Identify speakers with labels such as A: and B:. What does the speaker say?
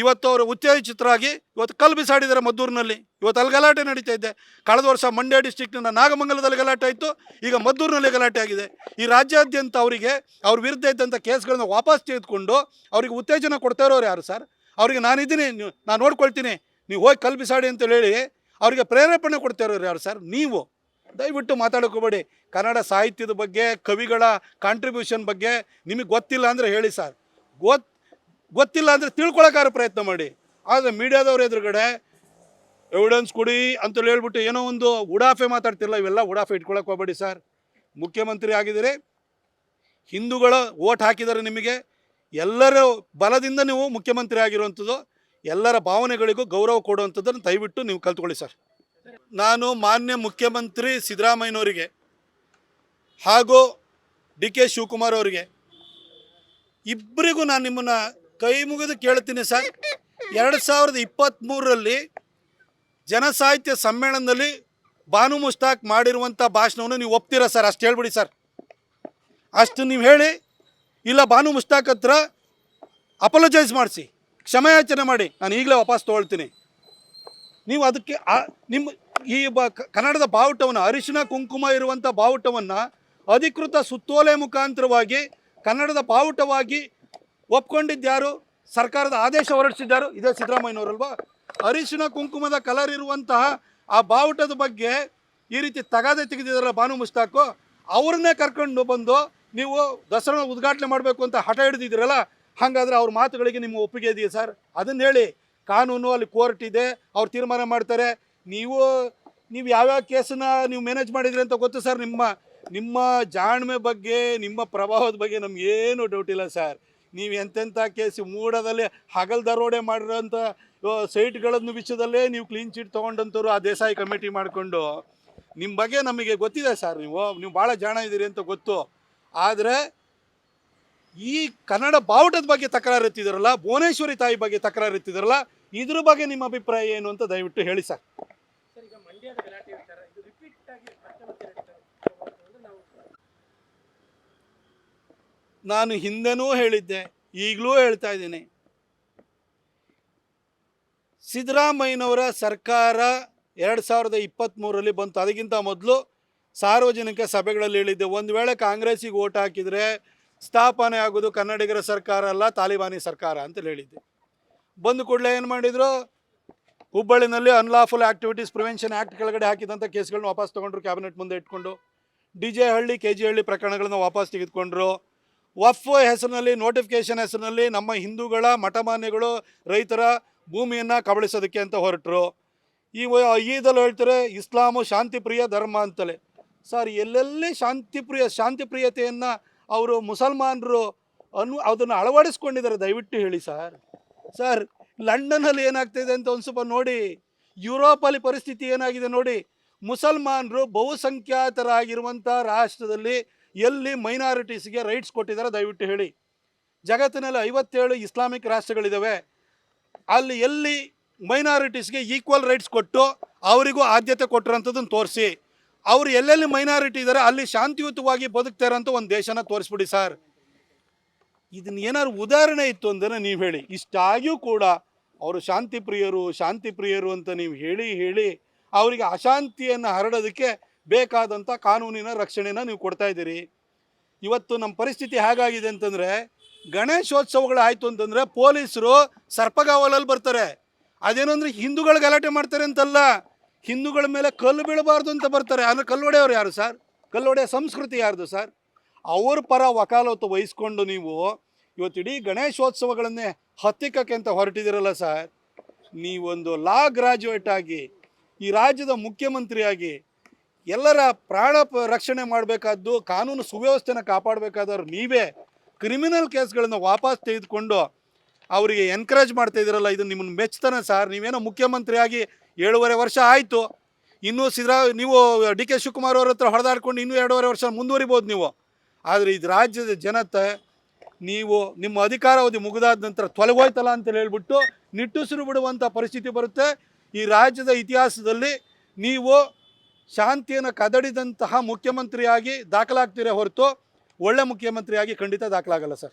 A: ಇವತ್ತು ಅವರು ಉತ್ತೇಜಿತರಾಗಿ ಇವತ್ತು ಕಲ್ಲು ಬಿಸಾಡಿದ್ದಾರೆ ಮದ್ದೂರಿನಲ್ಲಿ. ಇವತ್ತು ಅಲ್ಲಿ ಗಲಾಟೆ ನಡೀತಾ ಇದೆ. ಕಳೆದ ವರ್ಷ ಮಂಡ್ಯ ಡಿಸ್ಟಿಕ್ನಿಂದ ನಾಗಮಂಗಲದಲ್ಲಿ ಗಲಾಟೆ ಆಯಿತು. ಈಗ ಮದ್ದೂರಿನಲ್ಲಿ ಗಲಾಟೆ ಆಗಿದೆ. ಈ ರಾಜ್ಯಾದ್ಯಂತ ಅವರಿಗೆ ಅವ್ರ ವಿರುದ್ಧ ಇದ್ದಂಥ ಕೇಸ್ಗಳನ್ನ ವಾಪಸ್ ತೆಗೆದುಕೊಂಡು ಅವರಿಗೆ ಉತ್ತೇಜನ ಕೊಡ್ತಾ ಇರೋರು ಯಾರು ಸರ್? ಅವರಿಗೆ ನಾನಿದ್ದೀನಿ ನಾನು ನೋಡ್ಕೊಳ್ತೀನಿ. ನೀವು ಹೋಗಿ ಕಲ್ಲು ಬಿಸಾಡಿ ಅಂತ ಹೇಳಿ ಅವರಿಗೆ ಪ್ರೇರೇಪಣೆ ಕೊಡ್ತಾ ಇರೋರು ಯಾರು ಸರ್? ನೀವು. ದಯವಿಟ್ಟು ಮಾತಾಡೋಕೋಬೇಡಿ ಕನ್ನಡ ಸಾಹಿತ್ಯದ ಬಗ್ಗೆ, ಕವಿಗಳ ಕಾಂಟ್ರಿಬ್ಯೂಷನ್ ಬಗ್ಗೆ ನಿಮಗೆ ಗೊತ್ತಿಲ್ಲ ಅಂದರೆ ಹೇಳಿ ಸರ್. ಗೊತ್ ಗೊತ್ತಿಲ್ಲ ಅಂದರೆ ತಿಳ್ಕೊಳಕಾರ ಪ್ರಯತ್ನ ಮಾಡಿ. ಆದರೆ ಮೀಡಿಯಾದವ್ರ ಎದುರುಗಡೆ ಎವಿಡೆನ್ಸ್ ಕೊಡಿ ಅಂತ ಹೇಳ್ಬಿಟ್ಟು ಏನೋ ಒಂದು ಉಡಾಫೆ ಮಾತಾಡ್ತಿರಲ್ಲ, ಇವೆಲ್ಲ ಉಡಾಫೆ ಇಟ್ಕೊಳಕ್ಕೆ ಹೋಗ್ಬೇಡಿ ಸರ್. ಮುಖ್ಯಮಂತ್ರಿ ಆಗಿದ್ದೀರಿ ಹಿಂದೂಗಳ ಓಟ್ ಹಾಕಿದ್ದಾರೆ ನಿಮಗೆ. ಎಲ್ಲರ ಬಲದಿಂದ ನೀವು ಮುಖ್ಯಮಂತ್ರಿ ಆಗಿರುವಂಥದ್ದು, ಎಲ್ಲರ ಭಾವನೆಗಳಿಗೂ ಗೌರವ ಕೊಡುವಂಥದ್ದನ್ನು ದಯವಿಟ್ಟು ನೀವು ಕಲ್ತ್ಕೊಳ್ಳಿ ಸರ್. ನಾನು ಮಾನ್ಯ ಮುಖ್ಯಮಂತ್ರಿ ಸಿದ್ದರಾಮಯ್ಯನವರಿಗೆ ಹಾಗೂ ಡಿ ಕೆ ಶಿವಕುಮಾರ್ ಅವರಿಗೆ ಇಬ್ಬರಿಗೂ ನಾನು ನಿಮ್ಮನ್ನು ಕೈ ಮುಗಿದು ಕೇಳ್ತೀನಿ ಸರ್. ಎರಡು ಸಾವಿರದ ಇಪ್ಪತ್ತ್ಮೂರರಲ್ಲಿ ಜನಸಾಹಿತ್ಯ ಸಮ್ಮೇಳನದಲ್ಲಿ ಬಾನು ಮುಸ್ತಾಕ್ ಮಾಡಿರುವಂಥ ಭಾಷಣವನ್ನು ನೀವು ಒಪ್ತೀರಾ ಸರ್? ಅಷ್ಟು ಹೇಳ್ಬಿಡಿ ಸರ್. ಅಷ್ಟು ನೀವು ಹೇಳಿ, ಇಲ್ಲ ಬಾನು ಮುಸ್ತಾಕ್ ಹತ್ರ ಅಪಲೋಜೈಸ್ ಮಾಡಿಸಿ, ಕ್ಷಮೆಯಾಚನೆ ಮಾಡಿ, ನಾನು ಈಗಲೇ ವಾಪಸ್ ತೊಗೊಳ್ತೀನಿ. ನೀವು ಅದಕ್ಕೆ ನಿಮ್ಮ ಈ ಬ ಕನ್ನಡದ ಬಾವುಟವನ್ನು, ಅರಿಶಿನ, ಕುಂಕುಮ ಇರುವಂಥ ಬಾವುಟವನ್ನು ಅಧಿಕೃತ ಸುತ್ತೋಲೆ ಮುಖಾಂತರವಾಗಿ ಕನ್ನಡದ ಬಾವುಟವಾಗಿ ಒಪ್ಕೊಂಡಿದ್ಯಾರು ಸರ್ಕಾರದ ಆದೇಶ ಹೊರಡಿಸಿದ್ದಾರು? ಇದೇ ಸಿದ್ದರಾಮಯ್ಯನವರಲ್ವಾ? ಅರಿಶಿನ ಕುಂಕುಮದ ಕಲರ್ ಇರುವಂತಹ ಆ ಬಾವುಟದ ಬಗ್ಗೆ ಈ ರೀತಿ ತಗಾದೆ ತೆಗೆದಿದ್ದಾರಲ್ಲ ಬಾನು ಮುಸ್ತಾಕು, ಅವ್ರನ್ನೇ ಕರ್ಕೊಂಡು ಬಂದು ನೀವು ದಸರಾ ಉದ್ಘಾಟನೆ ಮಾಡಬೇಕು ಅಂತ ಹಠ ಹಿಡಿದಿದ್ದೀರಲ್ಲ, ಹಾಗಾದ್ರೆ ಅವ್ರ ಮಾತುಗಳಿಗೆ ನಿಮ್ಮ ಒಪ್ಪಿಗೆ ಇದೆಯಾ ಸರ್? ಅದನ್ನು ಹೇಳಿ, ಕಾನೂನು ಅಲ್ಲಿ ಕೋರ್ಟ್ ಇದೆ, ಅವ್ರು ತೀರ್ಮಾನ ಮಾಡ್ತಾರೆ. ನೀವು ನೀವು ಯಾವ್ಯಾವ ಕೇಸನ್ನ ನೀವು ಮ್ಯಾನೇಜ್ ಮಾಡಿದ್ರಿ ಅಂತ ಗೊತ್ತು ಸರ್ ನಿಮ್ಮ ನಿಮ್ಮ ಜಾಣ್ಮೆ ಬಗ್ಗೆ, ನಿಮ್ಮ ಪ್ರಭಾವದ ಬಗ್ಗೆ ನಮಗೇನು ಡೌಟ್ ಇಲ್ಲ ಸರ್. ನೀವು ಎಂತೆಂಥ ಕೇಸಿ ಮೂಡದಲ್ಲಿ ಹಗಲ್ ದರೋಡೆ ಮಾಡಿರೋಂಥ ಸೈಟ್ಗಳನ್ನು ವಿಷಯದಲ್ಲೇ ನೀವು ಕ್ಲೀನ್ ಚೀಟ್ ತೊಗೊಂಡಂಥವ್ರು ಆ ದೇಸಾಯಿ ಕಮಿಟಿ ಮಾಡಿಕೊಂಡು ನಿಮ್ಮ ಬಗ್ಗೆ ನಮಗೆ ಗೊತ್ತಿದೆ ಸರ್ ನೀವು ನೀವು ಭಾಳ ಜಾಣ ಇದ್ದೀರಿ ಅಂತ ಗೊತ್ತು. ಆದರೆ ಈ ಕನ್ನಡ ಬಾವುಟದ ಬಗ್ಗೆ ತಕರಾರು ಎತ್ತಿದ್ರಲ್ಲ ಭುವನೇಶ್ವರಿ ತಾಯಿ ಬಗ್ಗೆ ತಕರಾರು ಎತ್ತಿದ್ರಲ್ಲ ಇದ್ರ ಬಗ್ಗೆ ನಿಮ್ಮ ಅಭಿಪ್ರಾಯ ಏನು ಅಂತ ದಯವಿಟ್ಟು ಹೇಳಿ ಸರ್
B: ಸರ್ ಈಗ ಮಂಡ್ಯದ ಗಲಾಟೆ ವಿಚಾರ ಇದು ರಿಪೀಟ್ ಆಗಿ ಮತ್ತೆ ಮತ್ತೆ ನಡೀತಾ ಇದೆ. ನಾವು
A: ನಾನು ಹಿಂದೆನೂ ಹೇಳಿದ್ದೆ, ಈಗಲೂ ಹೇಳ್ತಾ ಇದ್ದೀನಿ. ಸಿದ್ದರಾಮಯ್ಯನವರ ಸರ್ಕಾರ ಎರಡು ಸಾವಿರದ ಇಪ್ಪತ್ತ್ಮೂರರಲ್ಲಿ ಬಂತು. ಅದಕ್ಕಿಂತ ಮೊದಲು ಸಾರ್ವಜನಿಕ ಸಭೆಗಳಲ್ಲಿ ಹೇಳಿದ್ದೆ, ಒಂದು ವೇಳೆ ಕಾಂಗ್ರೆಸ್ಸಿಗೆ ಓಟ್ ಹಾಕಿದರೆ ಸ್ಥಾಪನೆ ಆಗೋದು ಕನ್ನಡಿಗರ ಸರ್ಕಾರ ಅಲ್ಲ, ತಾಲಿಬಾನಿ ಸರ್ಕಾರ ಅಂತ ಹೇಳಿದ್ದೆ. ಬಂದು ಕೂಡಲೇ ಏನು ಮಾಡಿದರು? ಹುಬ್ಬಳ್ಳಿನಲ್ಲಿ ಅನ್ಲಾಫುಲ್ ಆ್ಯಕ್ಟಿವಿಟೀಸ್ ಪ್ರಿವೆನ್ಷನ್ ಆ್ಯಕ್ಟ್ ಕೆಳಗಡೆ ಹಾಕಿದಂಥ ಕೇಸ್ಗಳನ್ನ ವಾಪಸ್ ತೊಗೊಂಡ್ರು ಕ್ಯಾಬಿನೆಟ್ ಮುಂದೆ ಇಟ್ಕೊಂಡು. D J Halli, K G Halli ಪ್ರಕರಣಗಳನ್ನ ವಾಪಸ್ ತೆಗೆದುಕೊಂಡ್ರು. ವಫ್ ಹೆಸರಿನಲ್ಲಿ ನೋಟಿಫಿಕೇಶನ್ ಹೆಸರಿನಲ್ಲಿ ನಮ್ಮ ಹಿಂದೂಗಳ ಮಠಮಾನ್ಯಗಳು ರೈತರ ಭೂಮಿಯನ್ನು ಕಬಳಿಸೋದಕ್ಕೆ ಅಂತ ಹೊರಟರು. ಈ ಈದಲ್ಲಿ ಹೇಳ್ತಾರೆ, ಇಸ್ಲಾಮು ಶಾಂತಿಪ್ರಿಯ ಧರ್ಮ ಅಂತಲೇ. ಸರ್, ಎಲ್ಲೆಲ್ಲಿ ಶಾಂತಿಪ್ರಿಯ, ಶಾಂತಿಪ್ರಿಯತೆಯನ್ನು ಅವರು ಮುಸಲ್ಮಾನರು ಅನ್ನು, ಅದನ್ನು ಅಳವಡಿಸ್ಕೊಂಡಿದ್ದಾರೆ, ದಯವಿಟ್ಟು ಹೇಳಿ ಸರ್. ಸರ್, ಲಂಡನ್ನಲ್ಲಿ ಏನಾಗ್ತಿದೆ ಅಂತ ಒಂದು ಸ್ವಲ್ಪ ನೋಡಿ. ಯುರೋಪಲ್ಲಿ ಪರಿಸ್ಥಿತಿ ಏನಾಗಿದೆ ನೋಡಿ. ಮುಸಲ್ಮಾನರು ಬಹುಸಂಖ್ಯಾತರಾಗಿರುವಂಥ ರಾಷ್ಟ್ರದಲ್ಲಿ ಎಲ್ಲಿ ಮೈನಾರಿಟೀಸ್ಗೆ ರೈಟ್ಸ್ ಕೊಟ್ಟಿದ್ದಾರೆ ದಯವಿಟ್ಟು ಹೇಳಿ. ಜಗತ್ತಿನಲ್ಲಿ ಐವತ್ತೇಳು ಇಸ್ಲಾಮಿಕ್ ರಾಷ್ಟ್ರಗಳಿದ್ದಾವೆ. ಅಲ್ಲಿ ಎಲ್ಲಿ ಮೈನಾರಿಟೀಸ್ಗೆ ಈಕ್ವಲ್ ರೈಟ್ಸ್ ಕೊಟ್ಟು ಅವರಿಗೂ ಆದ್ಯತೆ ಕೊಟ್ಟಿರೋಂಥದ್ದನ್ನು ತೋರಿಸಿ. ಅವರು ಎಲ್ಲೆಲ್ಲಿ ಮೈನಾರಿಟಿ ಇದ್ದಾರೆ ಅಲ್ಲಿ ಶಾಂತಿಯುತವಾಗಿ ಬದುಕ್ತಾ ಇರೋಂಥ ಒಂದು ದೇಶನ ತೋರಿಸ್ಬಿಡಿ ಸರ್. ಇದನ್ನ ಏನಾದ್ರು ಉದಾಹರಣೆ ಇತ್ತು ಅಂದರೆ ನೀವು ಹೇಳಿ. ಇಷ್ಟಾಗಿಯೂ ಕೂಡ ಅವರು ಶಾಂತಿ ಪ್ರಿಯರು ಶಾಂತಿ ಪ್ರಿಯರು ಅಂತ ನೀವು ಹೇಳಿ ಹೇಳಿ ಅವರಿಗೆ ಅಶಾಂತಿಯನ್ನು ಹರಡೋದಕ್ಕೆ ಬೇಕಾದಂಥ ಕಾನೂನಿನ ರಕ್ಷಣೆನ ನೀವು ಕೊಡ್ತಾ ಇದ್ದೀರಿ. ಇವತ್ತು ನಮ್ಮ ಪರಿಸ್ಥಿತಿ ಹೇಗಾಗಿದೆ ಅಂತಂದರೆ ಗಣೇಶೋತ್ಸವಗಳು ಆಯಿತು ಅಂತಂದರೆ ಪೊಲೀಸರು ಸರ್ಪಗಾವಲಲ್ಲಿ ಬರ್ತಾರೆ. ಅದೇನಂದ್ರೆ ಹಿಂದೂಗಳ ಗಲಾಟೆ ಮಾಡ್ತಾರೆ ಅಂತಲ್ಲ, ಹಿಂದೂಗಳ ಮೇಲೆ ಕಲ್ಲು ಬೀಳಬಾರ್ದು ಅಂತ ಬರ್ತಾರೆ. ಅಂದರೆ ಕಲ್ಲು ಹೊಡೆಯೋರು ಯಾರು ಸರ್? ಕಲ್ಲೊಡೆಯ ಸಂಸ್ಕೃತಿ ಯಾರ್ದು ಸರ್? ಅವ್ರ ಪರ ವಕಾಲತ್ತು ವಹಿಸ್ಕೊಂಡು ನೀವು ಇವತ್ತು ಇಡೀ ಗಣೇಶೋತ್ಸವಗಳನ್ನೇ ಹತ್ತಿಕ್ಕಕ್ಕೆ ಅಂತ ಹೊರಟಿದ್ದೀರಲ್ಲ ಸರ್? ನೀವೊಂದು ಲಾ ಗ್ರಾಜುಯೇಟ್ ಆಗಿ, ಈ ರಾಜ್ಯದ ಮುಖ್ಯಮಂತ್ರಿಯಾಗಿ ಎಲ್ಲರ ಪ್ರಾಣ ರಕ್ಷಣೆ ಮಾಡಬೇಕಾದ್ದು, ಕಾನೂನು ಸುವ್ಯವಸ್ಥೆನ ಕಾಪಾಡಬೇಕಾದವ್ರು ನೀವೇ. ಕ್ರಿಮಿನಲ್ ಕೇಸ್ಗಳನ್ನು ವಾಪಸ್ ತೆಗೆದುಕೊಂಡು ಅವರಿಗೆ ಎನ್ಕರೇಜ್ ಮಾಡ್ತಾ ಇದ್ದೀರಲ್ಲ ಇದು ನಿಮ್ಮನ್ನು ಮೆಚ್ತಾನೆ ಸರ್. ನೀವೇನೋ ಮುಖ್ಯಮಂತ್ರಿಯಾಗಿ ಏಳುವರೆ ವರ್ಷ ಆಯಿತು. ಇನ್ನೂ ಸಿದ್ದರಾ ನೀವು ಡಿ ಕೆ ಶಿವಕುಮಾರ್ ಅವ್ರ ಹತ್ರ ಹೊಡೆದಾಡ್ಕೊಂಡು ಇನ್ನೂ ಎರಡೂವರೆ ವರ್ಷ ಮುಂದುವರಿಬೋದು ನೀವು. ಆದರೆ ಇದು ರಾಜ್ಯದ ಜನತೆ, ನೀವು ನಿಮ್ಮ ಅಧಿಕಾರಾವಧಿ ಮುಗಿದಾದ ನಂತರ ತೊಲಗೋಯ್ತಲ್ಲ ಅಂತ ಹೇಳ್ಬಿಟ್ಟು ನಿಟ್ಟುಸಿರು ಬಿಡುವಂಥ ಪರಿಸ್ಥಿತಿ ಬರುತ್ತೆ. ಈ ರಾಜ್ಯದ ಇತಿಹಾಸದಲ್ಲಿ ನೀವು ಶಾಂತಿಯನ್ನು ಕದಡಿದಂತಹ ಮುಖ್ಯಮಂತ್ರಿಯಾಗಿ ದಾಖಲಾಗ್ತೀರೇ ಹೊರತು ಒಳ್ಳೆ ಮುಖ್ಯಮಂತ್ರಿಯಾಗಿ ಖಂಡಿತ ದಾಖಲಾಗಲ್ಲ ಸರ್.